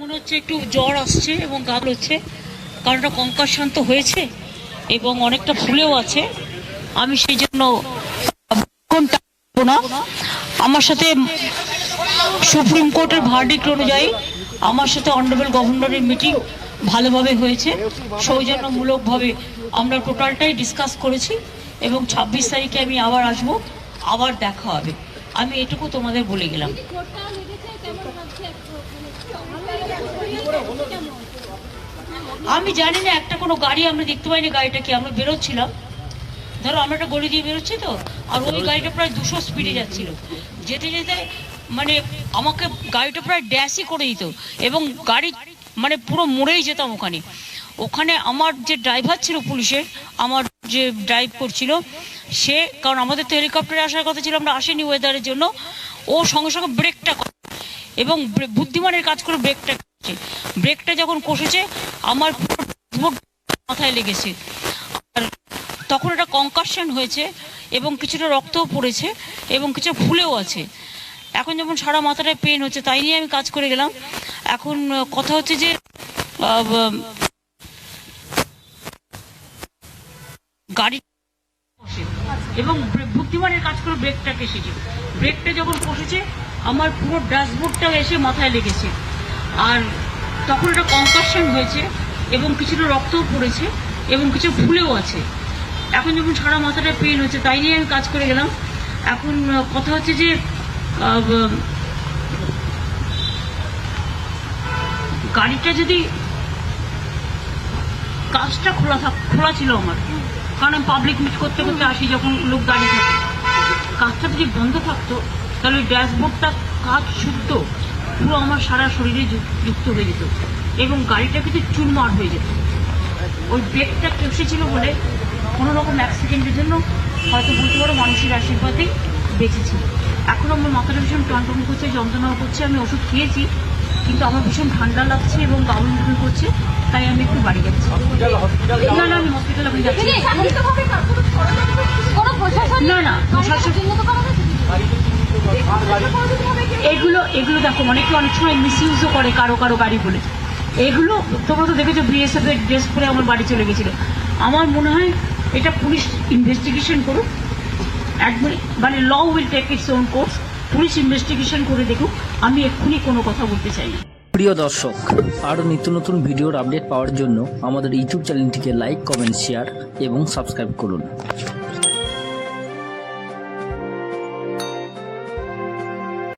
মনে হচ্ছে একটু জ্বর আসছে এবং গাল হচ্ছে কারণ এটা শান্ত হয়েছে এবং অনেকটা ফুলেও আছে। আমি সেই জন্য আমার সাথে সুপ্রিম কোর্টের ভার্ডিক্ট অনুযায়ী আমার সাথে অনারেবল গভর্নরের মিটিং ভালোভাবে হয়েছে। সৌজন্যমূলকভাবে আমরা টোটালটাই ডিসকাস করেছি এবং ছাব্বিশ তারিখে আমি আবার আসব, আবার দেখা হবে। আমি এটুকু তোমাদের বলে গেলাম। আমি জানি না, একটা কোনো গাড়ি আমরা দেখতে পাইনি, গাড়িটা কি? আমরা বেরোচ্ছিলাম। ধরো, আমরা একটা গড়ি দিয়ে বেরোচ্ছি তো, আর ওই গাড়িটা প্রায় দুশো স্পিডে যাচ্ছিল। যেতে যেতে মানে আমাকে গাড়িটা প্রায় ড্যাশই করে দিত, এবং গাড়ি মানে পুরো মরেই যেতাম ওখানে। ওখানে আমার যে ড্রাইভার ছিল পুলিশের আমার যে ড্রাইভ করছিল, সে, কারণ আমাদের তো হেলিকপ্টারে আসার কথা ছিল, আমরা আসেনি ওয়েদারের জন্য, ও সঙ্গে সঙ্গে ব্রেকটা এবং বুদ্ধিমানের কাজ করে ব্রেকটা কষেছে ব্রেকটা যখন কষেছে, আমার মাথায় লেগেছে। আর তখন এটা কনকাশন হয়েছে এবং কিছুটা রক্তও পড়েছে এবং কিছু ফুলেও আছে। এখন যেমন সারা মাথাটায় পেন হচ্ছে, তাই নিয়ে আমি কাজ করে গেলাম। এখন কথা হচ্ছে যে গাড়ি এবং বুদ্ধিমানের কাজ করে ব্রেকটা কেসেছে ব্রেকটা যখন কষেছে আমার পুরো ড্যাশবোর্ডটা এসে মাথায় লেগেছে। আর তখন একটা কনকাশন হয়েছে এবং কিছুটা রক্তও পড়েছে এবং কিছু ফুলেও আছে। এখন যখন সারা মাথাটা পেন হচ্ছে, তাই নিয়ে আমি কাজ করে গেলাম। এখন কথা হচ্ছে যে গাড়িটা যদি কাজটা খোলা থাক, খোলা ছিল আমার। কারণ আমি পাবলিক মিট করতে করতে আসি যখন লোক দাঁড়িয়ে থাকে। কাজটা যদি বন্ধ থাকতো তাহলে ওই ড্যাশবোর্ডটা কাজ শুদ্ধ পুরো আমার সারা শরীরে যুক্ত হয়ে যেত এবং গাড়িটা কিন্তু চুরমার হয়ে যেত। ওই ব্রেকটা কেসেছিল বলে কোনো রকম অ্যাক্সিডেন্টের জন্য হয়তো বলতে পারো মানুষের আশীর্বাদেই বেঁচেছি। এখন আমার মাথাটা ভীষণ টনটন করছে যন্ত্রণাও করছে আমি ওষুধ খেয়েছি কিন্তু আমার ভীষণ ঠান্ডা লাগছে এবং গাউন দুটো করছে তাই আমি একটু বাড়ি যাচ্ছি। না না আমি হসপিটাল যাচ্ছি না, না, প্রশাসন- এগুলো এগুলো দেখো, অনেকে অনেক সময় মিসইউজও করে কারও কারও গাড়ি বলে। এগুলো, তোমরা তো দেখেছ বিএসএফ এর ড্রেস পরে আমার বাড়ি চলে গেছিল। আমার মনে হয় এটা পুলিশ ইনভেস্টিগেশন করুক। একবার মানে law will take its own course police investigation করে দেখুক। আমি এক্ষুনি কোনো কথা বলতে চাই না। প্রিয় দর্শক, আরও নিত্য নতুন ভিডিওর আপডেট পাওয়ার জন্য আমাদের ইউটিউব চ্যানেলটিকে লাইক কমেন্ট শেয়ার এবং সাবস্ক্রাইব করুন।